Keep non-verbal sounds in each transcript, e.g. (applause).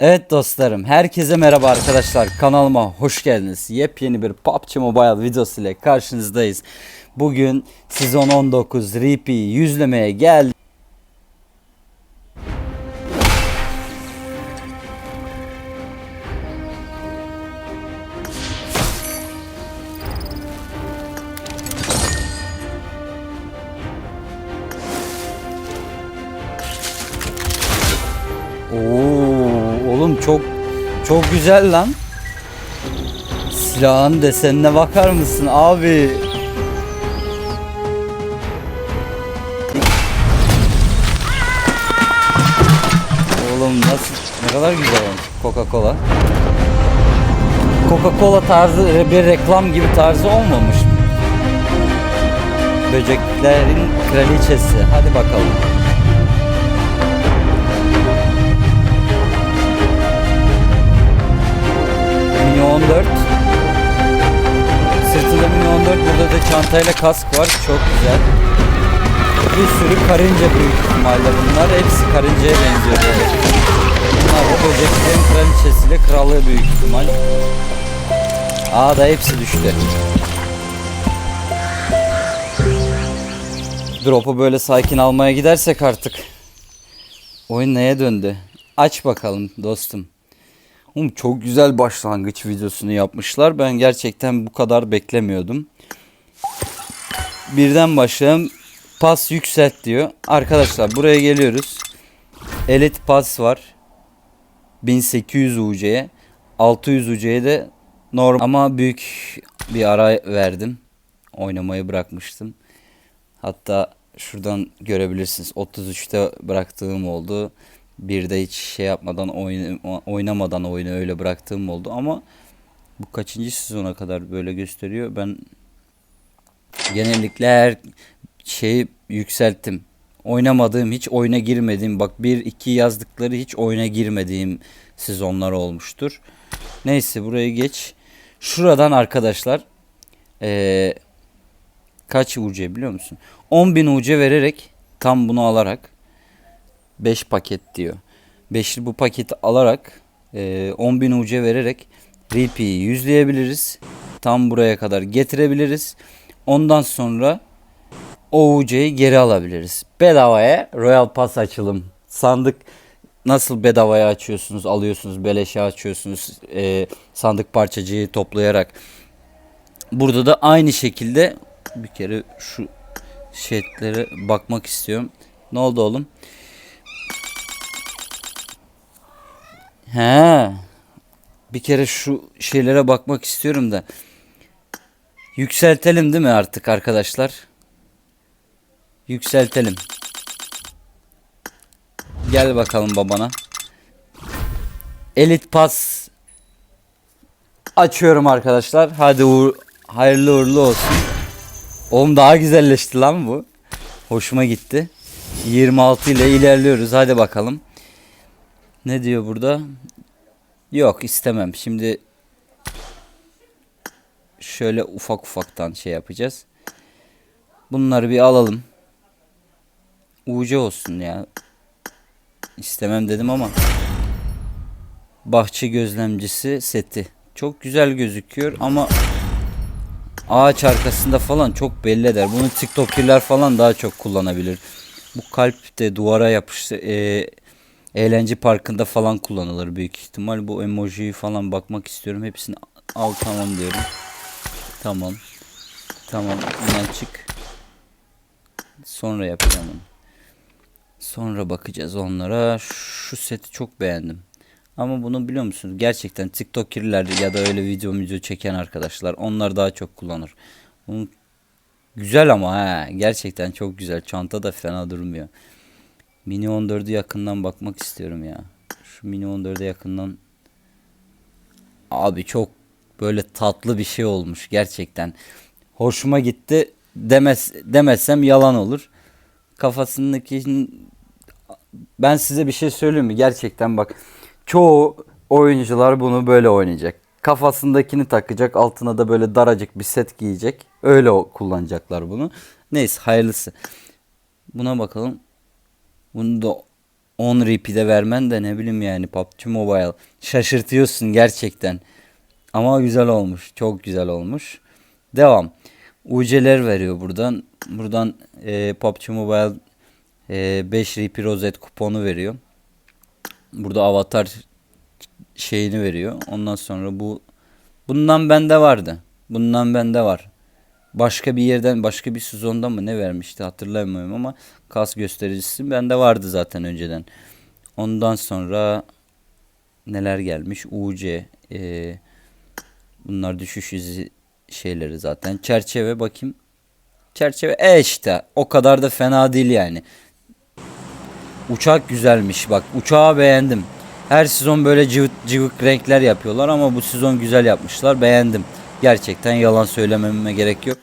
Evet dostlarım, herkese merhaba arkadaşlar. Kanalıma hoş geldiniz. Yepyeni bir PUBG Mobile videosu ile karşınızdayız. Bugün sezon 19 RP yüzlemeye geldik. Çok çok güzel lan. Silahın desenine bakar mısın abi? Oğlum nasıl ne kadar güzel olmuş Coca-Cola. Coca-Cola tarzı bir reklam gibi tarzı olmamış. Böceklerin kraliçesi. Hadi bakalım. 14. Sırtında Mini 14. Burada da çantayla kask var. Çok güzel. Bir sürü karınca büyük ihtimalle bunlar. Hepsi karıncaya benziyor böyle. Bunlar da böceklerin kraliçesiyle krallığı büyük ihtimal. Aa da hepsi düştü. Drop'u böyle sakin almaya gidersek artık. Oyun neye döndü? Aç bakalım dostum. Oğlum çok güzel başlangıç videosunu yapmışlar. Ben gerçekten bu kadar beklemiyordum. Birden başlayalım. Pas yükselt diyor. Arkadaşlar buraya geliyoruz. Elite pas var. 1800 UC'ye. 600 UC'ye de normal ama büyük bir ara verdim. Oynamayı bırakmıştım. Hatta şuradan görebilirsiniz. 33'te bıraktığım oldu. Bir de hiç şey yapmadan oyun, oynamadan oyunu öyle bıraktığım oldu ama bu kaçıncı sezona kadar böyle gösteriyor. Ben genellikle her şeyi yükselttim. Oynamadığım, hiç oyuna girmediğim, bak 1-2 yazdıkları hiç oyuna girmediğim sezonlar olmuştur. Neyse buraya geç. Şuradan arkadaşlar ee, kaç UC biliyor musun? 10.000 UC vererek tam bunu alarak 5 paket diyor. 5'li bu paketi alarak e, 10.000 UC vererek RP'yi yüzleyebiliriz. Tam buraya kadar getirebiliriz. Ondan sonra o geri alabiliriz. Bedavaya Royal Pass açılım. Sandık nasıl bedavaya açıyorsunuz, alıyorsunuz, beleşe açıyorsunuz, e, sandık parçacığı toplayarak. Burada da aynı şekilde bir kere şu şeylere bakmak istiyorum. Ne oldu oğlum? He. Bir kere şu şeylere bakmak istiyorum da. Yükseltelim değil mi artık arkadaşlar? Yükseltelim. Gel bakalım babana. Elit pas açıyorum arkadaşlar. Hadi uğur, hayırlı uğurlu olsun. Oğlum daha güzelleşti lan bu. Hoşuma gitti. 26 ile ilerliyoruz. Hadi bakalım. Ne diyor burada? Yok istemem. Şimdi şöyle ufak ufaktan şey yapacağız. Bunları bir alalım. UC olsun ya. İstemem dedim ama. Bahçe gözlemcisi seti. Çok güzel gözüküyor ama ağaç arkasında falan çok belli eder. Bunu TikTok'kiler falan daha çok kullanabilir. Bu kalp de duvara yapıştı. E, eğlence parkında falan kullanılır büyük ihtimal. Bu emojiyi falan bakmak istiyorum. Hepsini al tamam diyorum. Tamam. Tamam. Hemen çık. Sonra yapacağım onu. Sonra bakacağız onlara. Şu seti çok beğendim. Ama bunu biliyor musunuz? Gerçekten TikToker'ler ya da öyle video video çeken arkadaşlar onlar daha çok kullanır. Bunun güzel ama ha gerçekten çok güzel. Çanta da fena durmuyor. Mini 14'ü yakından bakmak istiyorum ya. Şu Mini 14'e yakından Abi çok böyle tatlı bir şey olmuş gerçekten. Hoşuma gitti demez demezsem yalan olur. Kafasındaki ben size bir şey söyleyeyim mi? Gerçekten bak çoğu oyuncular bunu böyle oynayacak. Kafasındakini takacak, altına da böyle daracık bir set giyecek. Öyle kullanacaklar bunu. Neyse hayırlısı. Buna bakalım. Bunu da 10 repeat'e vermen de ne bileyim yani PUBG Mobile. Şaşırtıyorsun gerçekten. Ama güzel olmuş. Çok güzel olmuş. Devam. UC'ler veriyor buradan. Buradan e, PUBG Mobile e, 5 repeat rozet kuponu veriyor. Burada avatar şeyini veriyor. Ondan sonra bu bundan bende vardı. Bundan bende var. Başka bir yerden başka bir sezonda mı ne vermişti hatırlamıyorum ama kas göstericisi bende vardı zaten önceden. Ondan sonra neler gelmiş? UC e, bunlar düşüş izi şeyleri zaten. Çerçeve bakayım. Çerçeve e işte o kadar da fena değil yani. Uçak güzelmiş bak uçağı beğendim. Her sezon böyle cıvık cıvık renkler yapıyorlar ama bu sezon güzel yapmışlar beğendim. Gerçekten yalan söylememe gerek yok.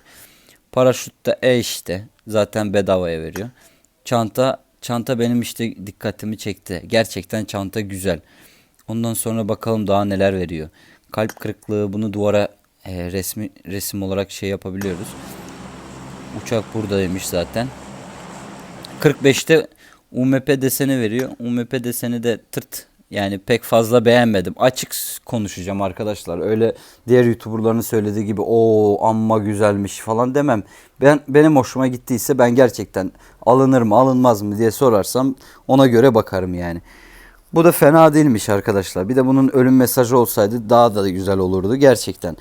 Paraşüt de e işte zaten bedavaya veriyor. Çanta çanta benim işte dikkatimi çekti. Gerçekten çanta güzel. Ondan sonra bakalım daha neler veriyor. Kalp kırıklığı bunu duvara e, resmi resim olarak şey yapabiliyoruz. Uçak buradaymış zaten. 45'te UMP deseni veriyor. UMP deseni de tırt yani pek fazla beğenmedim. Açık konuşacağım arkadaşlar. Öyle diğer YouTuber'ların söylediği gibi o amma güzelmiş falan demem. Ben benim hoşuma gittiyse ben gerçekten alınır mı alınmaz mı diye sorarsam ona göre bakarım yani. Bu da fena değilmiş arkadaşlar. Bir de bunun ölüm mesajı olsaydı daha da güzel olurdu gerçekten.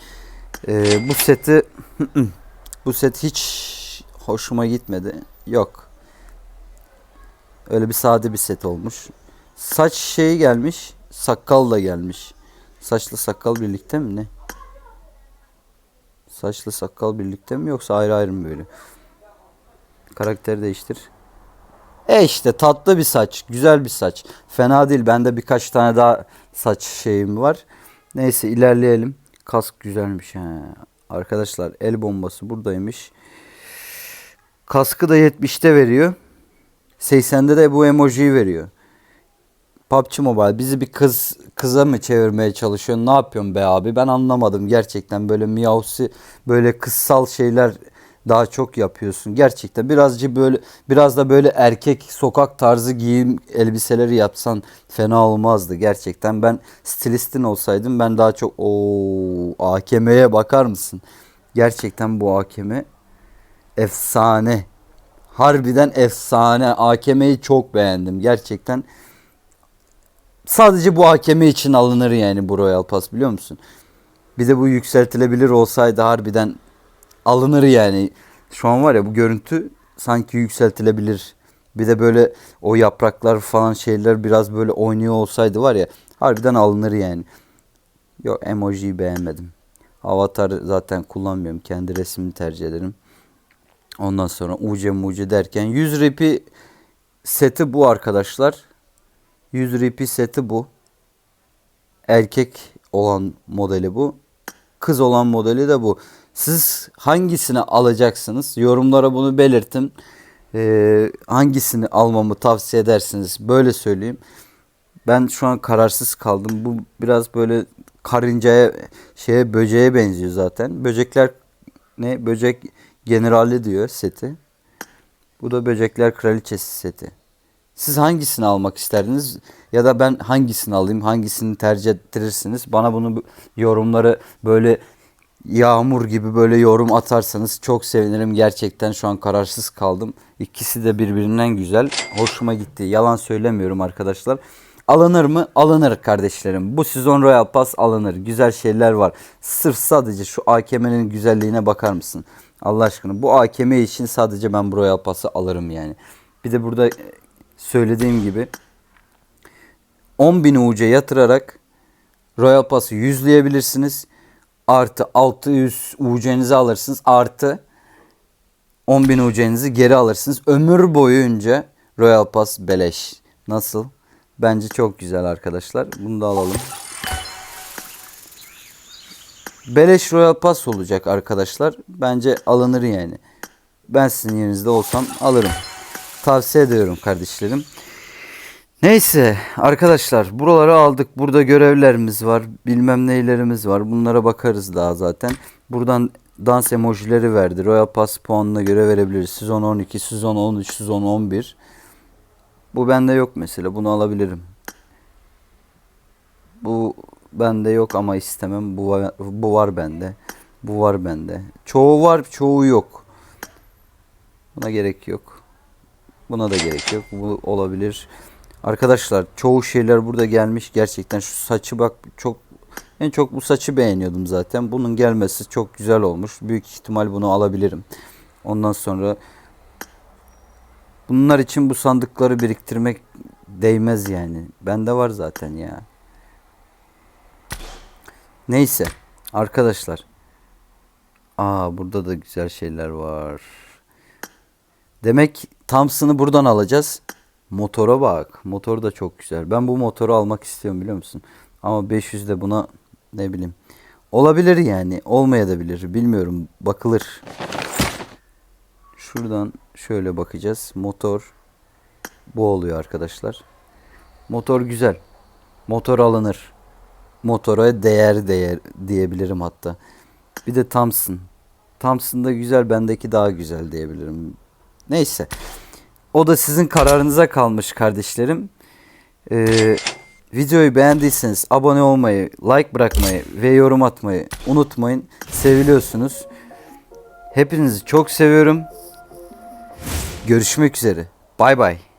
Ee, bu seti (clears throat) bu set hiç hoşuma gitmedi. Yok. Öyle bir sade bir set olmuş. Saç şeyi gelmiş. Sakkal da gelmiş. Saçlı sakkal birlikte mi ne? Saçlı sakkal birlikte mi yoksa ayrı ayrı mı böyle? Karakter değiştir. E işte tatlı bir saç. Güzel bir saç. Fena değil. Bende birkaç tane daha saç şeyim var. Neyse ilerleyelim. Kask güzelmiş. He. Arkadaşlar el bombası buradaymış. Kaskı da 70'te veriyor. 80'de de bu emojiyi veriyor. PUBG Mobile bizi bir kız kıza mı çevirmeye çalışıyor? Ne yapıyorsun be abi? Ben anlamadım gerçekten böyle miyavsi böyle kızsal şeyler daha çok yapıyorsun. Gerçekten birazcık böyle biraz da böyle erkek sokak tarzı giyim elbiseleri yapsan fena olmazdı gerçekten. Ben stilistin olsaydım ben daha çok o AKM'ye bakar mısın? Gerçekten bu AKM efsane. Harbiden efsane. AKM'yi çok beğendim. Gerçekten sadece bu AKM için alınır yani bu Royal Pass biliyor musun? Bir de bu yükseltilebilir olsaydı harbiden alınır yani. Şu an var ya bu görüntü sanki yükseltilebilir. Bir de böyle o yapraklar falan şeyler biraz böyle oynuyor olsaydı var ya harbiden alınır yani. Yok emojiyi beğenmedim. Avatar zaten kullanmıyorum. Kendi resmini tercih ederim. Ondan sonra uce muce derken 100 repi seti bu arkadaşlar. 100 repi seti bu. Erkek olan modeli bu. Kız olan modeli de bu. Siz hangisini alacaksınız? Yorumlara bunu belirtin. Ee, hangisini almamı tavsiye edersiniz? Böyle söyleyeyim. Ben şu an kararsız kaldım. Bu biraz böyle karıncaya, şeye böceğe benziyor zaten. Böcekler ne? Böcek generali diyor seti. Bu da böcekler kraliçesi seti. Siz hangisini almak isterdiniz? Ya da ben hangisini alayım? Hangisini tercih ettirirsiniz? Bana bunu yorumları böyle yağmur gibi böyle yorum atarsanız çok sevinirim. Gerçekten şu an kararsız kaldım. İkisi de birbirinden güzel. Hoşuma gitti. Yalan söylemiyorum arkadaşlar. Alınır mı? Alınır kardeşlerim. Bu sezon Royal Pass alınır. Güzel şeyler var. Sırf sadece şu AKM'nin güzelliğine bakar mısın? Allah aşkına bu AKM için sadece ben bu Royal Pass'ı alırım yani. Bir de burada söylediğim gibi 10.000 UC yatırarak Royal Pass'ı yüzleyebilirsiniz. Artı 600 UC'nizi alırsınız. Artı 10.000 UC'nizi geri alırsınız. Ömür boyunca Royal Pass beleş. Nasıl? Bence çok güzel arkadaşlar. Bunu da alalım. Beleş Royal Pass olacak arkadaşlar. Bence alınır yani. Ben sizin yerinizde olsam alırım. Tavsiye ediyorum kardeşlerim. Neyse arkadaşlar buraları aldık. Burada görevlerimiz var. Bilmem neylerimiz var. Bunlara bakarız daha zaten. Buradan dans emojileri verdi. Royal Pass puanına göre verebiliriz. Sezon 12, sezon 13, sezon 11. Bu bende yok mesela. Bunu alabilirim. Bu bende yok ama istemem. Bu var, bu var bende. Bu var bende. Çoğu var, çoğu yok. Buna gerek yok. Buna da gerek yok. Bu olabilir. Arkadaşlar çoğu şeyler burada gelmiş. Gerçekten şu saçı bak çok en çok bu saçı beğeniyordum zaten. Bunun gelmesi çok güzel olmuş. Büyük ihtimal bunu alabilirim. Ondan sonra bunlar için bu sandıkları biriktirmek değmez yani. Bende var zaten ya. Neyse arkadaşlar. Aa burada da güzel şeyler var. Demek Thompson'ı buradan alacağız. Motora bak. Motor da çok güzel. Ben bu motoru almak istiyorum biliyor musun? Ama 500 de buna ne bileyim. Olabilir yani. Olmayabilir. Bilmiyorum. Bakılır. Şuradan şöyle bakacağız. Motor bu oluyor arkadaşlar. Motor güzel. Motor alınır. Motora değer değer diyebilirim hatta. Bir de Thompson. Thompson da güzel. Bendeki daha güzel diyebilirim. Neyse. O da sizin kararınıza kalmış kardeşlerim. Ee, videoyu beğendiyseniz abone olmayı, like bırakmayı ve yorum atmayı unutmayın. Seviliyorsunuz. Hepinizi çok seviyorum. Görüşmek üzere. Bay bay.